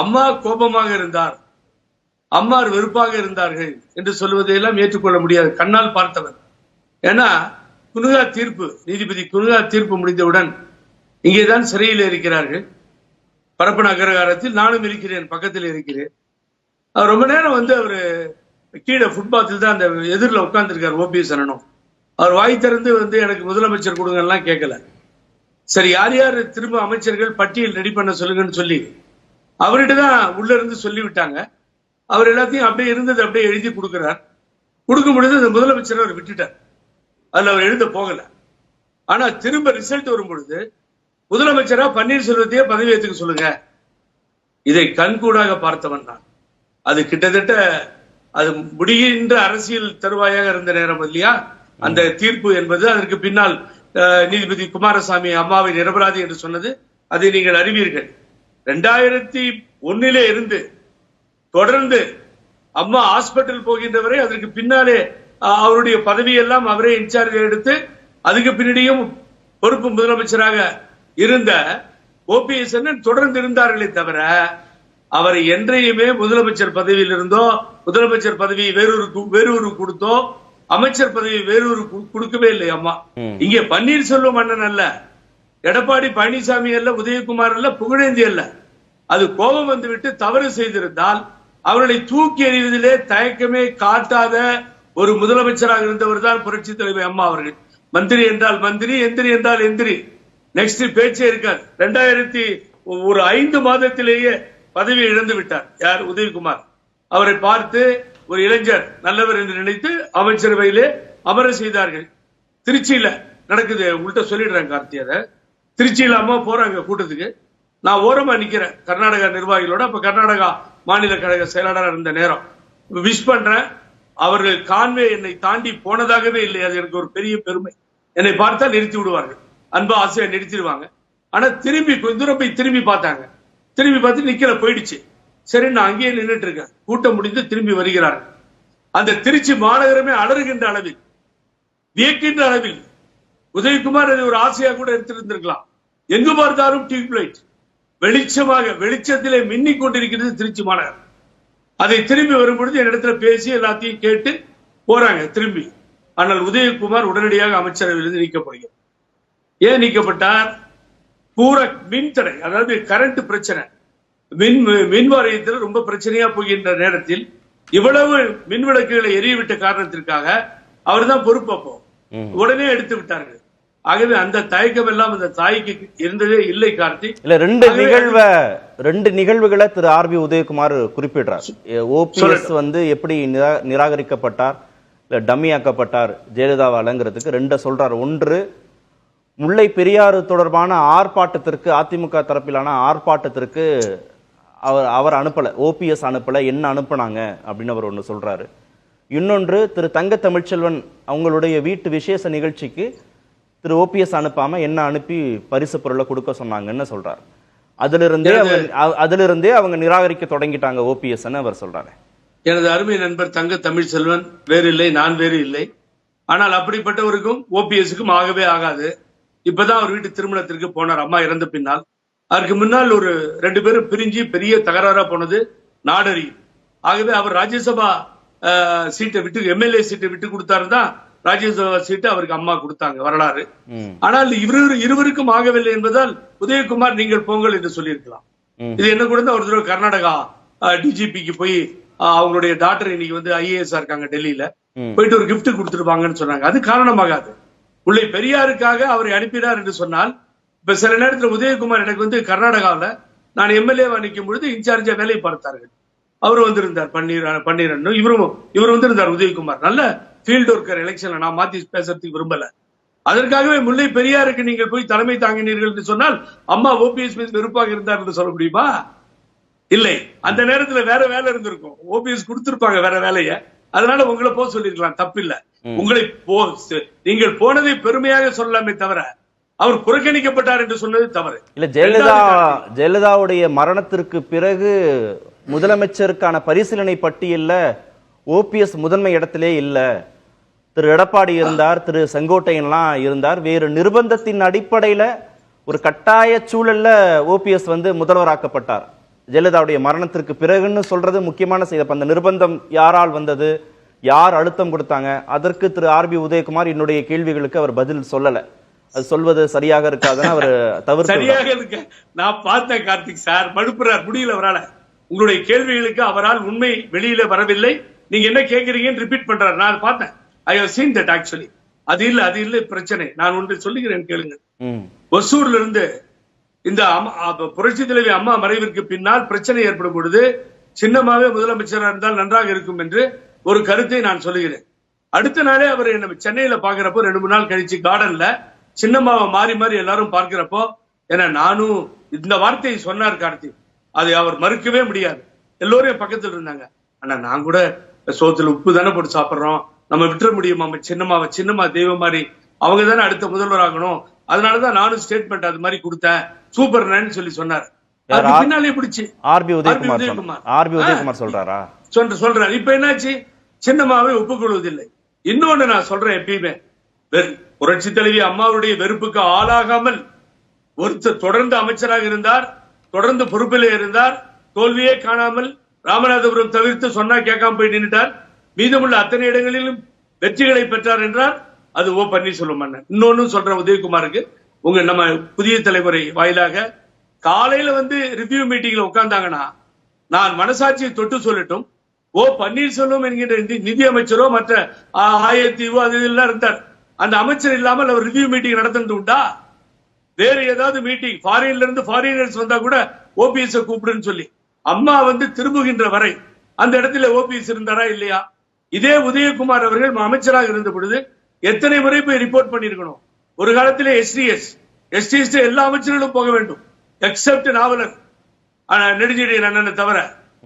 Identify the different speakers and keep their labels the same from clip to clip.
Speaker 1: அம்மா கோபமாக இருந்தார். அம்மார் வெறுப்பாக இருந்தார்கள் என்று சொல்வதையெல்லாம் ஏற்றுக்கொள்ள முடியாது. கண்ணால் பார்த்தவர். ஏன்னா குனுகா தீர்ப்பு நீதிபதி குனுகா தீர்ப்பு முடிந்தவுடன் இங்கேதான் சிறையில் இருக்கிறார்கள். பரப்பன அகரகாரத்தில் நானும் இருக்கிறேன் பக்கத்தில் இருக்கிறேன். அவர் ரொம்ப நேரம் வந்து அவர் கீழே ஃபுட்பாத்தில் தான் அந்த எதிரில் உட்காந்துருக்கார் ஓபிஎஸ் அண்ணனும். அவர் வாய் திறந்து வந்து எனக்கு முதலமைச்சர் கொடுங்கலாம் கேட்கல. சரி யார் யார் திரும்ப அமைச்சர்கள் பட்டியல் ரெடி பண்ண சொல்லுங்கன்னு சொல்லி அவர்கிட்ட தான் உள்ள இருந்து சொல்லி விட்டாங்க அவர் எல்லாத்தையும் அப்படியே இருந்தது அப்படியே எழுதி கொடுக்கிறார். கொடுக்கும் பொழுது அந்த முதலமைச்சர் அவர் விட்டுட்டார். அதுல அவர் எழுத போகல. ஆனா திரும்ப ரிசல்ட் வரும் பொழுது முதலமைச்சரா பன்னீர்செல்வத்தையே பதவி ஏற்றுக்க சொல்லுங்க. இதை கண்கூடாக பார்த்தவன் நான். அது கிட்டத்தட்ட அது முடிகின்ற அரசியல் தருவாயாக இருந்த நேரம் இல்லையா? அந்த தீர்ப்பு என்பது அதற்கு பின்னால் நீதிபதி குமாரசாமி அம்மாவை நிரபராதி என்று சொன்னது. அதை நீங்கள் அறிவீர்கள். ரெண்டாயிரத்தி ஒன்னிலே இருந்து தொடர்ந்து அம்மா ஹாஸ்பிட்டல் போகின்ற வரை அதற்கு பின்னாலே அவருடைய பதவியெல்லாம் அவரே இன்சார்ஜ் எடுத்து அதுக்கு பின்னாடியும் பொறுப்பு முதலமைச்சராக இருந்த ஓபிஎஸ் தொடர்ந்து இருந்தார்களே தவிர அவரை என்றையுமே முதலமைச்சர் பதவியில் இருந்தோ முதலமைச்சர் பதவி வேறொரு வேறொரு கொடுத்தோ அமைச்சர் பதவி வேறொரு கொடுக்கவே இல்லை அம்மா. இங்கே பன்னீர்செல்வம் அண்ணன் அல்ல எடப்பாடி பழனிசாமி அல்ல உதயகுமார் அல்ல புகழேந்தி அல்ல. அது கோபம் வந்துவிட்டு தவறு செய்திருந்தால் அவர்களை தூக்கி எறிவதிலே தயக்கமே காட்டாத ஒரு முதலமைச்சராக இருந்தவர் தான் புரட்சி தலைவர் அம்மா அவர்கள். மந்திரி என்றால் மந்திரி எந்திரி என்றால் எந்திரி. நெக்ஸ்ட் பேச்சே இருக்காது. ரெண்டாயிரத்தி ஒரு ஐந்து மாதத்திலேயே பதவி இழந்து விட்டார். யார்? உதயகுமார். அவரை பார்த்து ஒரு இளைஞர் நல்லவர் என்று நினைத்து அமைச்சரவையிலே அமர செய்தார்கள். திருச்சியில நடக்குது உங்கள்கிட்ட சொல்லிடுறேன் கார்த்தி அதை. திருச்சியில் அம்மா போறாங்க கூட்டத்துக்கு. நான் ஓரமா நிக்கிறேன். கர்நாடகா நிர்வாகிகளோட அப்ப கர்நாடகா மாநில கழக செயலாளராக இருந்த நேரம். விஷ் பண்றேன். அவர்கள் கான்வே என்னை தாண்டி போனதாகவே இல்லை. அது எனக்கு ஒரு பெரிய பெருமை. என்னை பார்த்தா நிறுத்தி விடுவார்கள். அன்பா ஆசையா நிறுத்திடுவாங்க. ஆனா திரும்பி கொஞ்ச தூரம் போய் திரும்பி பார்த்தாங்க. திரும்பி பார்த்து நிக்கல போயிடுச்சு. சரி நான் அங்கேயே நின்றுட்டு இருக்கேன். கூட்டம் முடிந்து திரும்பி வருகிறார்கள். அந்த திருச்சி மாநகரமே அலறுகின்ற அளவில் வியக்கின்ற அளவில் உதயகுமார் அது ஒரு ஆசையா கூட எடுத்திருந்திருக்கலாம். எங்கு பார்த்தாலும் டியூப் லைட். வெளிச்சமாக வெளிச்சத்திலே மின்னிக் கொண்டிருக்கிறது திருச்சி மாநகரம். அதை திரும்பி வரும் பொழுது என்னிடத்துல பேசி எல்லாத்தையும் கேட்டு போறாங்க திரும்பி. ஆனால் உதயகுமார் உடனடியாக அமைச்சரவையிலிருந்து நீக்கப்படுகிறார். ஏன் நீக்கப்பட்டார்? பூர மின்தடை அதாவது கரண்ட் பிரச்சனை. மின் மின் வாரியத்தில் ரொம்ப பிரச்சனையா போகின்ற நேரத்தில் இவ்வளவு மின் விளக்குகளை எரியவிட்ட காரணத்திற்காக அவர்தான் பொறுப்பு அப்போ
Speaker 2: ம்.
Speaker 1: உடனே எடுத்து விட்டார்கள். ஆகவே அந்த தயக்கம் எல்லாம் அந்த தாய்க்கு இருந்ததே இல்லை கார்த்தி.
Speaker 2: இல்ல ரெண்டு நிகழ்வ ரெண்டு நிகழ்வுகளை திரு ஆர் பி உதயகுமார் குறிப்பிடுறார். ஓபிஎஸ். வந்து எப்படி நிரா- நிராகரிக்கப்பட்டார் இல்ல டம்மியாக்கப்பட்டார் ஜெயலலிதாவாலங்கிறதுக்கு ரெண்ட சொல்றார். ஒன்று முல்லை பெரியாறு தொடர்பான ஆர்ப்பாட்டத்திற்கு அதிமுக தரப்பிலான ஆர்ப்பாட்டத்திற்கு அவர் அவர் அனுப்பல ஓபிஎஸ் அனுப்பல என்ன அனுப்புனாங்க? அப்படின்னு அவர் ஒன்று சொல்றாரு. இன்னொன்று திரு தங்க தமிழ்ச்செல்வன் அவங்களுடைய வீட்டு விசேஷ நிகழ்ச்சிக்கு திரு ஓபிஎஸ் அனுப்பாம என்ன அனுப்பி பரிசு பொருளை கொடுக்க சொன்னாங்கன்னு சொல்றாரு. அதிலிருந்தே அவங்க அதிலிருந்தே அவங்க நிராகரிக்க தொடங்கிட்டாங்க ஓபிஎஸ் அவர் சொல்றாரு.
Speaker 1: எனது அருமை நண்பர் தங்க தமிழ் செல்வன் வேறு இல்லை நான் வேறு இல்லை. ஆனால் அப்படிப்பட்டவருக்கும் ஓபிஎஸ்க்கும் ஆகவே ஆகாது. இப்பதான் அவர் வீட்டு திருமணத்திற்கு போனார் அம்மா இறந்த பின்னால். அதற்கு முன்னால் ஒரு ரெண்டு பேரும் பிரிஞ்சு பெரிய தகராறா போனது நாடறியும் ஆகவே அவர் ராஜ்யசபா சீட்டை விட்டு எம்எல்ஏ சீட்டை விட்டு கொடுத்தாரு தான் ராஜ்யசபா சீட்டை அவருக்கு அம்மா கொடுத்தாங்க வரலாறு. ஆனால் இவரு இருவருக்கும் ஆகவில்லை என்பதால் உதயகுமார் நீங்கள் போங்கள் என்று சொல்லியிருக்கலாம். இது என்ன கூட ஒரு தடவை கர்நாடகா டிஜிபிக்கு போய் அவங்களுடைய டாக்டர் இன்னைக்கு வந்து ஐஏஎஸ் இருக்காங்க டெல்லியில. போயிட்டு ஒரு gift கொடுத்துருவாங்கன்னு சொன்னாங்க. அது காரணமாகாது. உள்ளே பெரியாருக்காக அவரை அனுப்பினார் என்று சொன்னால் இப்ப சில நேரத்துல உதயகுமார் எனக்கு வந்து கர்நாடகாவில் நான் எம்எல்ஏவா நிற்கும் பொழுது இன்சார்ஜா வேலை பார்த்தார்கள். அவர் வந்திருந்தார் பன்னீர் பன்னீரன் இவரும் இவர் வந்திருந்தார் உதயகுமார். நல்ல ஃபீல்டு ஒர்க்கர் எலெக்ஷன்ல நான் மாத்தி பேசுறதுக்கு விரும்பல. அதற்காகவே முல்லை பெரியாருக்கு நீங்கள் போய் தலைமை தாங்கினீர்கள் என்று சொன்னால் அம்மா ஓபிஎஸ் மீது வெறுப்பாக இருந்தார் என்று சொல்ல முடியுமா? இல்லை. அந்த நேரத்துல வேற வேலை இருந்திருக்கும். ஓபிஎஸ் கொடுத்திருப்பாங்க வேற வேலைய. அதனால உங்களை போக சொல்லிருக்கலாம் தப்பில்ல. உங்களை போ நீங்கள் போனதை பெருமையாக சொல்லலாமே தவிர அவர் புறக்கணிக்கப்பட்டார் என்று சொன்னது தவறு.
Speaker 2: இல்ல ஜெயலலிதா ஜெயலலிதாவுடைய மரணத்திற்கு பிறகு முதலமைச்சருக்கான பரிசீலனை பட்டியல்ல ஓபிஎஸ் முதன்மை இடத்திலே இல்ல. திரு எடப்பாடி இருந்தார் திரு செங்கோட்டையன்லாம் இருந்தார். வேறு நிர்பந்தத்தின் அடிப்படையில ஒரு கட்டாய சூழல்ல ஓபிஎஸ் வந்து முதல்வராக்கப்பட்டார். ஜெயலலிதாவுடைய மரணத்திற்கு பிறகுன்னு சொல்றது முக்கியமான செய்தி. அப்ப அந்த நிர்பந்தம் யாரால் வந்தது? யார் அழுத்தம் கொடுத்தாங்க? அதற்கு திரு ஆர்பி உதயகுமார் என்னுடைய கேள்விகளுக்கு அவர் பதில் சொல்லல. அது சொல்வது சரியாக இருக்காதுன்னு அவர் தவறு
Speaker 1: சரியாக இருக்க நான் பார்த்தேன் கார்த்திக் சார். மறுப்புறார் முடியல அவரால. உங்களுடைய கேள்விகளுக்கு அவரால் உண்மை வெளியில வரவில்லை. நீங்க என்ன கேக்குறீங்கன்னு ரிப்பீட் பண்றாரு. நான் பார்த்தேன். I have seen that actually அது இல்ல அது இல்ல பிரச்சனை. நான் ஒன்று சொல்லுகிறேன் கேளுங்க ஒசூர்ல இருந்து இந்த புரட்சி தலைவி அம்மா மறைவிற்கு பின்னால் பிரச்சனை ஏற்படும் பொழுது சின்னமாவே முதலமைச்சராக இருந்தால் நன்றாக இருக்கும் என்று ஒரு கருத்தை நான் சொல்லுகிறேன். அடுத்த நாளே அவர் என்ன சென்னையில பாக்குறப்போ ரெண்டு மூணு நாள் கழிச்சு கார்டன்ல சின்னம்மாவை மாறி மாறி எல்லாரும் பார்க்கிறப்போ ஏன்னா நானும் இந்த வார்த்தையை சொன்னார் கார்த்திக் அதை அவர் மறுக்கவே முடியாது. எல்லோரும் பக்கத்துல இருந்தாங்க. ஆனா நான் கூட சோத்துல உப்பு தானே போட்டு சாப்பிடுறோம். நம்ம விட்டுற முடியுமா? சின்னம்மாவை சின்னம்மா தெய்வம் மாதிரி. அவங்க தானே அடுத்த முதல்வர் ஆகணும். அதனாலதான் நானும் ஸ்டேட்மெண்ட் அது மாதிரி கொடுத்தேன். சூப்பர் சொல்லி சொன்னார். பின்னாலே பிடிச்சு.
Speaker 2: ஆர்பி உதயகுமார். ஆர்பி சொல்றாரா?
Speaker 1: சொல்ற சொல்றாரு. இப்ப என்னாச்சு? சின்னம்மாவை ஒப்புக்கொள்வதில்லை. இன்னொன்னு நான் சொல்றேன் எப்பயுமே. புரட்சி தலைவி அம்மாவுடைய வெறுப்புக்கு ஆளாகாமல் ஒருத்தர் தொடர்ந்து அமைச்சராக இருந்தார் தொடர்ந்து பொறுப்பிலே இருந்தார் தோல்வியே காணாமல் ராமநாதபுரம் தவிர்த்து சொன்னா கேட்காம போய் நின்னுட்டார். மீதமுள்ள அத்தனை இடங்களிலும் வெற்றிகளை பெற்றார் என்றால் அது ஓ பன்னீர்செல்வம் அண்ணன். இன்னொன்னு சொல்றேன் உதயகுமாருக்கு உங்க நம்ம புதிய தலைமுறை வாயிலாக காலையில வந்து ரிவ்யூ மீட்டிங்ல உட்கார்ந்தாங்கன்னா நான் மனசாட்சியை தொட்டு சொல்லட்டும். ஓ பன்னீர்செல்வம் என்கின்ற நிதி- நிதி அமைச்சரோ மற்ற ஆயத்தீவோ அது இதெல்லாம் இருந்தார். அந்த அமைச்சர் இல்லாமல் அவர் ரிவ்யூ மீட்டிங் நடத்துறது உண்டா? வேற ஏதாவது மீட்டிங் ஃபாரின்ல இருந்து ஃபாரினர்ஸ் வந்தா கூட ஓபிஎஸ் கூப்பிடுன்னு சொல்லி. அம்மா வந்து திரும்புகின்ற வரை அந்த இடத்துல ஓபிஎஸ் இருந்தாரா இல்லையா? இதே உதயகுமார் அவர்கள் அமைச்சராக இருந்த பொழுது எத்தனை முறை போய் ரிப்போர்ட் பண்ணிருக்கணும் ஒரு காலத்திலே எஸ்டிஎஸ் எஸ்டிஎஸ் எல்லா அமைச்சர்களும் போக வேண்டும் எக்ஸப்ட் நாவலர். நெடுஞ்செழியன் அண்ணனை தவிர.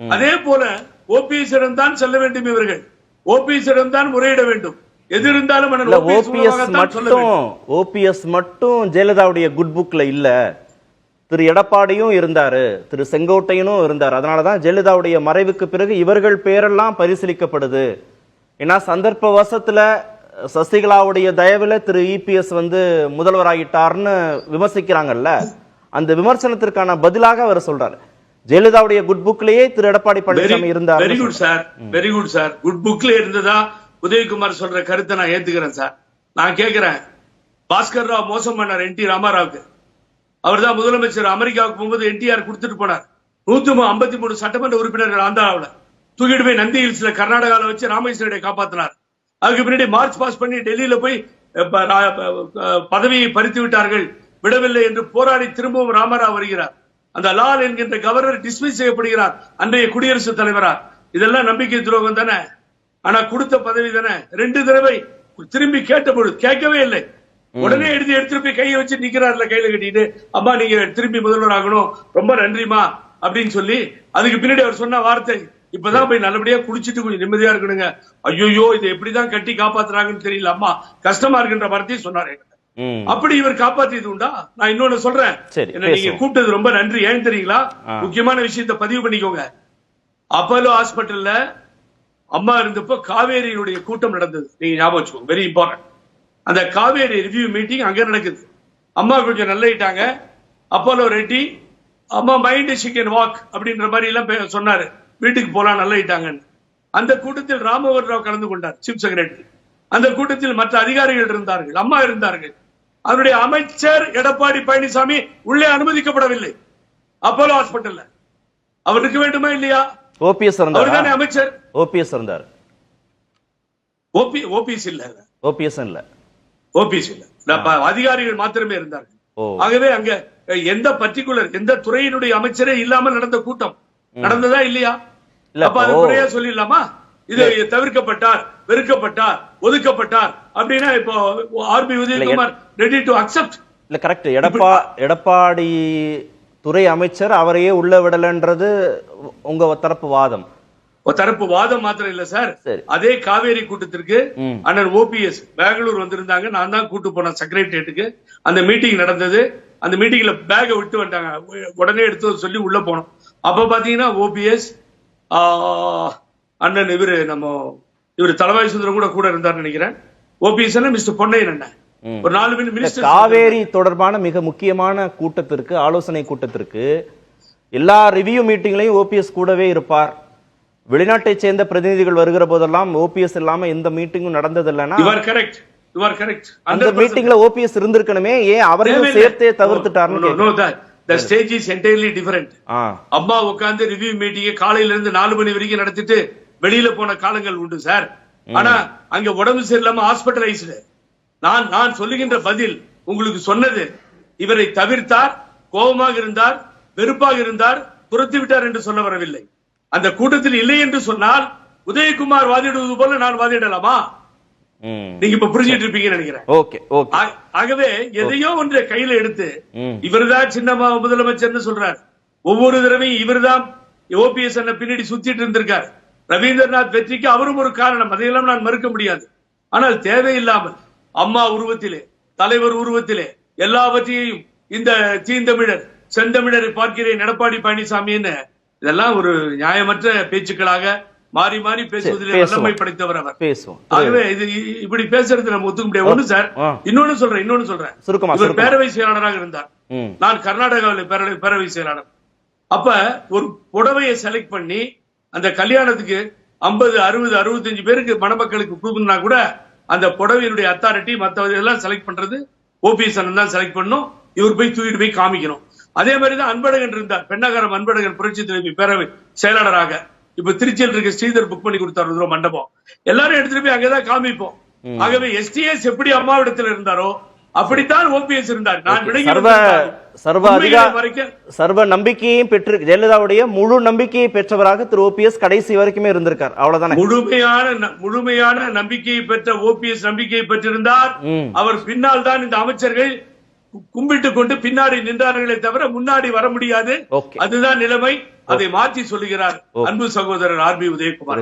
Speaker 1: அதே போல ஓபிஎஸ் தான் செல்ல வேண்டும் இவர்கள். ஓபிஎஸ் தான் முறையிட வேண்டும். எது இருந்தாலும்
Speaker 2: ஓபிஎஸ். மட்டும் ஓபிஎஸ் மட்டும் ஜெயலலிதாவுடைய குட் புக்ல இல்ல. திரு எடப்பாடியும் இருந்தாரு திரு செங்கோட்டையனும் இருந்தார். அதனாலதான் ஜெயலலிதாவுடைய மறைவுக்கு பிறகு இவர்கள் பேரெல்லாம் பரிசீலிக்கப்படுது. ஏன்னா சந்தர்ப்ப வசத்துல சசிகலாவுடைய தயவுல திரு இபிஎஸ் வந்து முதல்வராகிட்டார்னு விமர்சிக்கிறாங்கல்ல அந்த விமர்சனத்திற்கான பதிலாக அவர் சொல்றாரு. ஜெயலலிதாவுடைய குட் புக்லயே திரு எடப்பாடி பழனிசாமி இருந்தார்
Speaker 1: very good sir very good sir good புக்ல இருந்ததா உதயகுமார் சொல்ற கருத்தை நான் ஏத்துக்கிறேன் சார் நான் கேக்குறேன். பாஸ்கர் ராவ் மோசம் பண்ணார் என் டி ராமாராவுக்கு. அவர் தான் முதலமைச்சர். அமெரிக்காவுக்கு போகும்போது என்டிஆர் கொடுத்துட்டு போனார். நூத்தி ஐம்பத்தி மூணு சட்டமன்ற உறுப்பினர்கள் ஆந்திராவுல தூக்கிட்டு போய் நந்தி ஹில்ஸ்ல கர்நாடகால வச்சு ராமேஸ்வரனை காப்பாத்தினார். அதுக்கு பின்னாடி மார்ச் பாஸ் பண்ணி டெல்லியில போய் பதவியை பறித்து விட்டார்கள். விடவில்லை என்று போராடி திரும்பவும் ராமராவ் வருகிறார். அந்த லால் என்கின்ற கவர்னர் டிஸ்மிஸ் செய்யப்படுகிறார். அன்றைய குடியரசுத் தலைவரா இதெல்லாம் நம்பிக்கை துரோகம் தானே? ஆனா கொடுத்த பதவி தானே? ரெண்டு தடவை திரும்பி கேட்ட பொழுது கேட்கவே இல்லை. உடனே எடுத்து எடுத்துட்டு போய் கையை வச்சு நிக்கிறாருல கையில கட்டிட்டு அம்மா நீங்க திரும்பி முதல்வர் ஆகணும் ரொம்ப நன்றிமா அப்படின்னு சொல்லி அதுக்கு பின்னாடி அவர் சொன்ன வார்த்தை இப்பதான் போய் நல்லபடியா குடிச்சிட்டு கொஞ்சம் நிம்மதியா இருக்கணுங்க. ஐயோ இதை எப்படிதான் கட்டி காப்பாத்துறாங்கன்னு தெரியல. அம்மா கஷ்டமா இருக்குன்ற வார்த்தையை சொன்னாரு. அப்படி இவர் காப்பாத்தியது உண்டா? நான் இன்னொன்னு சொல்றேன். நீங்க. கூப்பிட்டது ரொம்ப நன்றி. ஏன் தெரியுங்களா. முக்கியமான விஷயத்தை பதிவு பண்ணிக்கோங்க. அப்போலோ ஹாஸ்பிட்டல்ல அம்மா இருந்தப்போ காவேரியினுடைய கூட்டம் நடந்தது. நீங்க ஞாபகம் வச்சுக்கோங்க. வெரி இம்பார்ட்டன்ட் அந்த காவேரி ரிவ்யூ மீட்டிங் அங்க நடக்குது. அம்மா கொஞ்சம் நல்லிட்டாங்க அப்போலோ ரெட்டி அம்மா மைண்ட் ஷி கேன் வாக் அப்படின்ற மாதிரி எல்லாம் சொன்னாரு. வீட்டுக்கு போலாம் நல்லிட்டாங்கன்னு அந்த கூட்டத்தில் ராமவர் ராவ் கலந்து கொண்டார் சீஃப் செக்ரட்டரி அந்த கூட்டத்தில் மற்ற அதிகாரிகள் இருந்தார்கள் அம்மா இருந்தார்கள். அவருடைய அமைச்சர் எடப்பாடி பழனிசாமி உள்ளே அனுமதிக்கப்படவில்லை. அப்போலோ ஹாஸ்பிட்டல்ல அவர் இருக்க வேண்டுமா இல்லையா?
Speaker 2: ஓபிஎஸ் இருந்தார்?
Speaker 1: அமைச்சர்.
Speaker 2: ஓபிஎஸ் இருந்தார்.
Speaker 1: ஓபி ஓபிஎஸ் இல்ல.
Speaker 2: ஓபிஎஸ் இல்ல.
Speaker 1: ஓபிஎஸ் இல்ல. அதிகாரிகள் மாத்திரமே இருந்தார்கள். ஆகவே அங்க எந்த பர்டிகுலர் எந்த துறையினுடைய அமைச்சரே இல்லாமல் நடந்த கூட்டம். நடந்ததா இல்லையா?
Speaker 2: இல்ல,
Speaker 1: அப்ப அது
Speaker 2: இப்போ-
Speaker 1: முறையா சொல்லிடலாமா? இது தவிர்க்கப்பட்டார் வெறுக்கப்பட்டார் ஒதுக்கப்பட்டார் அப்படின்னா இப்போ RB Udhayakumar ready to accept
Speaker 2: இல்ல கரெக்ட் எடப்பா எடப்பாடி துறை அமைச்சர் அவரையே உள்ள விடலன்றது உங்க தரப்பு வாதம்.
Speaker 1: தரப்பு வாதம் மாத்திரம் இல்ல சார். அதே காவேரி கூட்டத்திற்கு. அண்ணன் ஓபிஎஸ் பெங்களூர் வந்திருந்தாங்க. நான் தான் கூட்டு போனேன் செக்ரட்டரியேட்டுக்கு அந்த மீட்டிங் நடந்தது. அந்த மீட்டிங்ல பேக்கை விட்டு வந்துட்டாங்க. உ- உடனே எடுத்து சொல்லி உள்ள போனோம். அப்ப பாத்தீங்கன்னா ஓபிஎஸ் அண்ணன் இவரு நம்ம இவரு தலவாய் சுந்தரம் கூட கூட இருந்தாருன்னு நினைக்கிறேன். ஓபிஎஸ் மிஸ்டர் பொன்னையன் அண்ணன். ஒரு நாலு மினிஸ்டர்
Speaker 2: காவேரி தொடர்பான மிக முக்கியமான கூட்டத்திற்கு ஆலோசனை கூட்டத்திற்கு எல்லா ரிவ்யூ மீட்டிங்லையும் ஓபிஎஸ் கூடவே இருப்பார். வெளிநாட்டை சேர்ந்த பிரதிநிதிகள் வருகிற போதெல்லாம் ஓபிஎஸ் இல்லாம எந்த மீட்டிங்கும் நடந்தது இல்லைன்னா அந்த மீட்டிங்ல ஓபிஎஸ் இருந்திருக்கணுமே ஏன் அவரையும் சேர்த்தே தவிர்த்துட்டாருன்னு.
Speaker 1: The stage is entirely different அம்மா உட்கார்ந்து ரிவ்யூ மீட்டிங் காலையில இருந்து நாலு மணி வரைக்கும் நடத்திட்டு வெளியில போன காலங்கள் உண்டு சார் ஆனா அங்க உடம்பு சரியில்லாம ஹாஸ்பிட்டலைஸ்டு நான் நான் சொல்லுகின்ற பதில் உங்களுக்கு சொன்னது. இவரை தவிர்த்தார் கோபமாக இருந்தார் வெறுப்பாக இருந்தார் துரத்தி விட்டார் என்று சொல்ல வரவில்லை. அந்த கூட்டத்தில் இல்லை என்று சொன்னால் உதயகுமார் வாதிடுவது போல நான் வாதிடலாமா? நீங்க இப்ப புரிஞ்சிட்டு இருப்பீங்கன்னு நினைக்கிறேன்.
Speaker 2: Okay okay.
Speaker 1: ஆ- ஆகவே எதையோ ஒன்றை கையில எடுத்து. இவர்தான் சின்ன ம- முதலமைச்சர்னு சொல்றார். ஒவ்வொரு தடவையும் இவர்தான் ஓபிஎஸ் என்ன பின்னாடி சுத்திட்டு இருந்திருக்கார். ரவீந்திரநாத் வெற்றிக்கு அவரும் ஒரு காரணம். அதையெல்லாம் நான் மறுக்க முடியாது. ஆனால் தேவையில்லாமல் அம்மா உருவத்திலே தலைவர் உருவத்திலே எல்லாவற்றையும் இந்த தீந்தமிழர் செந்தமிழரை பார்க்கிறேன் எடப்பாடி பழனிசாமின்னு இதெல்லாம் ஒரு நியாயமற்ற பேச்சுக்களாக மாறி மாறி பேசுவதிலே. வல்லமை படைத்தவர் அவர்.
Speaker 2: பேசுவோம்.
Speaker 1: ஆகவே இது இப்படி பேசுறது நம்ம ஒத்துக்க முடியாது. ஒண்ணு சார். இன்னொன்னு சொல்றேன் இன்னொன்னு சொல்றேன்.
Speaker 2: சுருக்கமா,
Speaker 1: இவர். பேரவை செயலாளராக இருந்தார். நான் கர்நாடகாவில் பேரவை பேரவை செயலாளர். அப்ப ஒரு புடவையை செலக்ட் பண்ணி அந்த கல்யாணத்துக்கு 50 அறுபது அறுபத்தஞ்சு பேருக்கு மணமக்களுக்கு கொடுக்கணும்னா கூட அந்த புடவையினுடைய அத்தாரிட்டி எல்லாம் செலக்ட் பண்றது ஓபிஎஸ் அண்ணன் தான் செலக்ட் பண்ணும். இவர் போய் தூக்கிட்டு போய் காமிக்கணும். அதே மாதிரி தான் அன்பழகன் இருந்தார். பெண்ணகரம் அன்பழகன் புரட்சி தலைவி பேரவை செயலாளராக. இப்ப திருச்சியில் இருக்க ஸ்ரீதர் புக் பண்ணி கொடுத்தார் ஒரு மண்டபம். எல்லாரும் எடுத்துட்டு போய் அங்கதான் காமிப்போம். ஆகவே எஸ்டிஎஸ் எப்படி அம்மாவிடத்தில் இருந்தாரோ அப்படித்தான் ஓபிஎஸ் இருந்தார். நான்
Speaker 2: சர்வ சர்வ
Speaker 1: உண்மைகளை
Speaker 2: அதிகா
Speaker 1: மறைக்க
Speaker 2: சர்வ நம்பிக்கையையும் பெற்று ஜெயலலிதாவுடைய முழு நம்பிக்கையை பெற்றவராக திரு ஓபிஎஸ் கடைசி வரைக்குமே இருந்திருக்கார். அவ்வளவுதானே?
Speaker 1: முழுமையான முழுமையான நம்பிக்கையை பெற்ற ஓபிஎஸ் நம்பிக்கையை பெற்றிருந்தார். அவர் பின்னால் தான் இந்த அமைச்சர்கள் கும்பிட்டு கொண்டு பின்னாடி நின்றார்களே தவிர முன்னாடி வர முடியாது. அதுதான் நிலைமை. அதை மாற்றி சொல்லுகிறார் அன்பு சகோதரர் ஆர் பி உதயகுமார்.